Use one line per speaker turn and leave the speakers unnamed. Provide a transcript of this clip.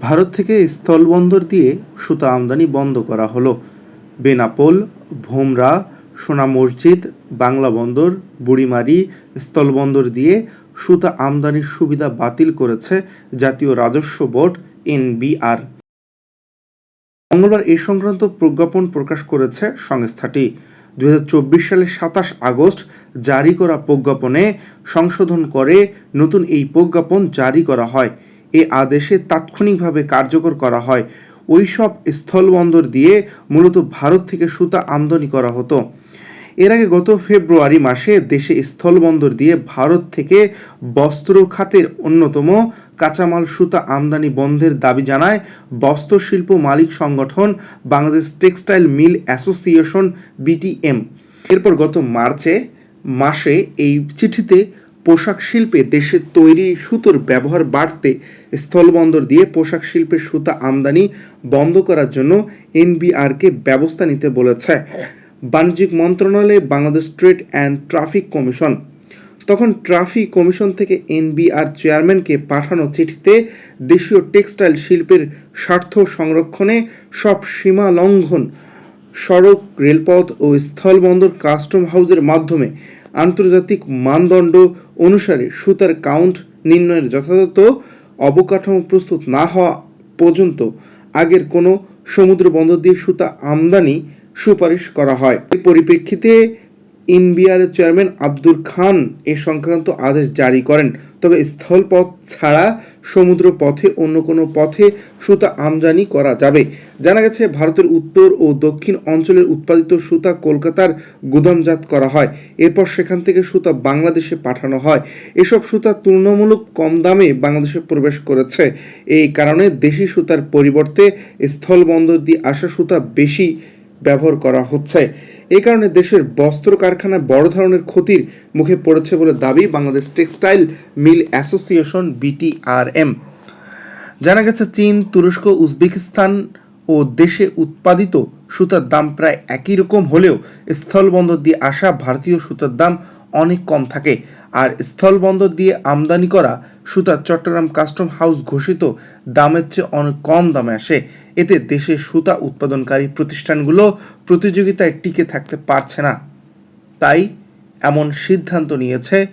ভারত থেকে স্থলবন্দর দিয়ে সুতা আমদানি বন্ধ করা হলো। বেনাপোল, ভোমরা, সোনা মসজিদ, বাংলা বন্দর, বুড়িমারি স্থলবন্দর দিয়ে সুতা আমদানির সুবিধা বাতিল করেছে জাতীয় রাজস্ব বোর্ড এনবিআর। মঙ্গলবার এ সংক্রান্ত প্রজ্ঞাপন প্রকাশ করেছে সংস্থাটি। দুই সালের সাতাশ আগস্ট জারি করা প্রজ্ঞাপনে সংশোধন করে নতুন এই প্রজ্ঞাপন জারি করা হয়। এ আদেশে তাৎক্ষণিকভাবে কার্যকর করা হয়। ওই সব স্থলবন্দর দিয়ে মূলত ভারত থেকে সুতা আমদানি করা হতো। এর আগে গত ফেব্রুয়ারি মাসে দেশে স্থলবন্দর দিয়ে ভারত থেকে বস্ত্র খাতের অন্যতম কাঁচামাল সুতা আমদানি বন্ধের দাবি জানায় বস্ত্র শিল্প মালিক সংগঠন Bangladesh textile mill association BTM. এরপর গত মার্চে, মাসে এই চিঠিতে পোশাক শিল্পে দেশের তৈরি সুতোর ব্যবহার বাড়তে স্থলবন্দর দিয়ে পোশাক শিল্পের সুতা আমদানি বন্ধ করার জন্য এনবিআরকে ব্যবস্থা নিতে বলেছে। বাণিজ্যিক মন্ত্রণালয়ে Bangladesh trade and traffic commission. তখন ট্রাফিক কমিশন থেকে এনবিআর চেয়ারম্যানকে পাঠানো চিঠিতে দেশীয় টেক্সটাইল শিল্পের স্বার্থ সংরক্ষণে সব সীমা লঙ্ঘন, সড়ক, রেলপথ ও স্থলবন্দর কাস্টম হাউসের মাধ্যমে আন্তর্জাতিক মানদণ্ড অনুসারে সুতার কাউন্ট নির্ণয়ের যথাযথ অবকাঠামো প্রস্তুত না হওয়া পর্যন্ত আগের কোনো সমুদ্র বন্দর দিয়ে সুতা আমদানি সুপারিশ করা হয়। এই পরিপ্রেক্ষিতে ইনবিআর চেয়ারম্যান আব্দুল খান এ সংক্রান্ত আদেশ জারি করেন। তবে স্থলপথ ছাড়া সমুদ্র পথে অন্য কোনো পথে সুতা আমদানি করা যাবে। জানা গেছে, ভারতের উত্তর ও দক্ষিণ অঞ্চলের উৎপাদিত সুতা কলকাতার গুদামজাত করা হয়। এরপর সেখান থেকে সুতা বাংলাদেশে পাঠানো হয়। এসব সুতা তুলনামূলক কম দামে বাংলাদেশে প্রবেশ করেছে। এই কারণে দেশি সুতার পরিবর্তে স্থলবন্দর দিয়ে আসা সুতা বেশি ব্যবহার করা হচ্ছে। এই কারণে দেশের বস্ত্র কারখানায় বড় ধরনের ক্ষতির মুখে পড়েছে বলে দাবি Bangladesh textile mill association, BTRM. জানা গেছে, চীন, তুরস্ক, উজবেকিস্তান ও দেশে উৎপাদিত সুতার দাম প্রায় একই রকম হলেও স্থলবন্দর দিয়ে আসা ভারতীয় সুতার দাম অনেক কম থাকে। আর স্থলবন্দর দিয়ে আমদানি করা সুতা চট্টগ্রাম কাস্টম হাউস ঘোষিত দামের চেয়ে অনেক কম দামে আসে। এতে দেশের সুতা উৎপাদনকারী প্রতিষ্ঠানগুলো প্রতিযোগিতায় টিকে থাকতে পারছে না। তাই এমন সিদ্ধান্ত নিয়েছে